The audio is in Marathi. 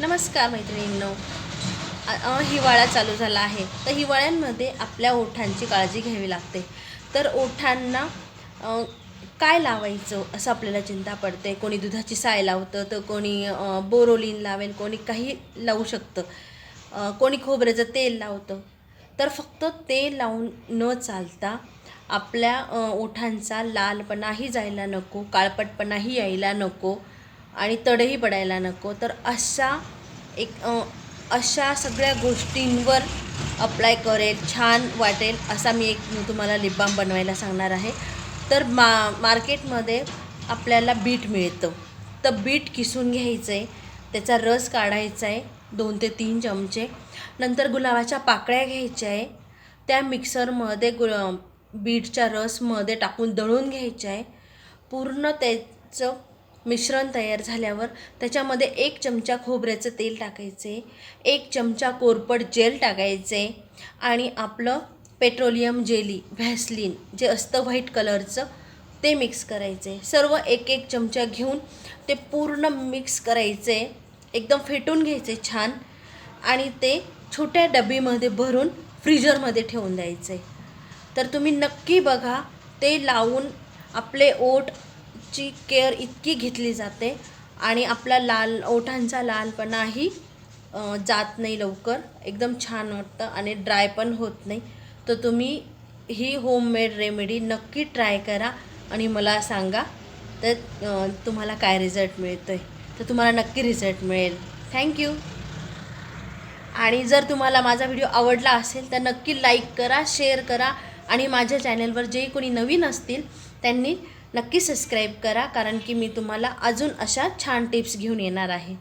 नमस्कार मैत्रिणींनो. हिवाळा चालू झाला आहे. तर हिवाळ्यांमध्ये आपल्या ओठांची काळजी घ्यावी लागते. तर ओठांना काय लावायचं असं आपल्याला चिंता पडते? कोणी दुधाची साय लावतं तर कोणी बोरोलीन बोरोलिन लावेल कोणी काही लावू शकतं. कोणी खोबऱ्याचं तेल लावतं. तर फक्त तेल लावून न चालता आपल्या ओठांचा लालपणाही जायला नको काळपटपणाही यायला नको. आणि तडही पडायला नको. तर अशा एक अशा सगळ्या गोष्टींवर अप्लाय करेल छान वाटेल असा मी एक मी तुम्हाला लिप बाम बनवायला सांगणार आहे. तर मा मार्केटमध्ये आपल्याला बीट मिळतं. तर बीट किसून घ्यायचं आहे त्याचा रस काढायचा आहे दोन ते तीन चमचे. नंतर गुलाबाच्या पाकळ्या घ्यायच्या आहे त्या मिक्सरमध्ये गु बीटच्या रसमध्ये टाकून दळून घ्यायच्या आहे पूर्ण त्याचं मिश्रण तयार झाल्यावर त्याच्यामध्ये एक चमचा खोबऱ्याचं तेल टाकायचे एक चमचा कोरपड जेल टाकायचे आणि आपलं पेट्रोलियम जेली व्हॅसलिन जे असतं व्हाईट कलरचं ते मिक्स करायचे. सर्व एक एक चमचा घेऊन ते पूर्ण मिक्स करायचे. एकदम फेटून घ्यायचे छान आणि ते छोट्या डबीमध्ये भरून फ्रीजरमध्ये ठेवून द्यायचे. तर तुम्ही नक्की बघा ते लावून आपले ची केअर इतकी घेतली जाते आणि आपला लाल ओठांचा लालपणाही जात नाही लवकर. एकदम छान वाटतं आणि ड्राय पण होत नाही. तर तुम्ही ही होममेड रेमेडी नक्की ट्राय करा आणि मला सांगा तर तुम्हाला काय रिझल्ट मिळतो आहे तर तुम्हाला नक्की रिझल्ट मिळेल. थँक्यू आणि जर तुम्हाला माझा व्हिडिओ आवडला असेल तर नक्की लाईक करा शेअर करा आणि माझ्या चॅनलवर जे कोणी नवीन असतील त्यांनी नक्की सबस्क्राईब करा कारण की मी तुम्हाला अजून अशा छान टिप्स घेऊन येणार आहे.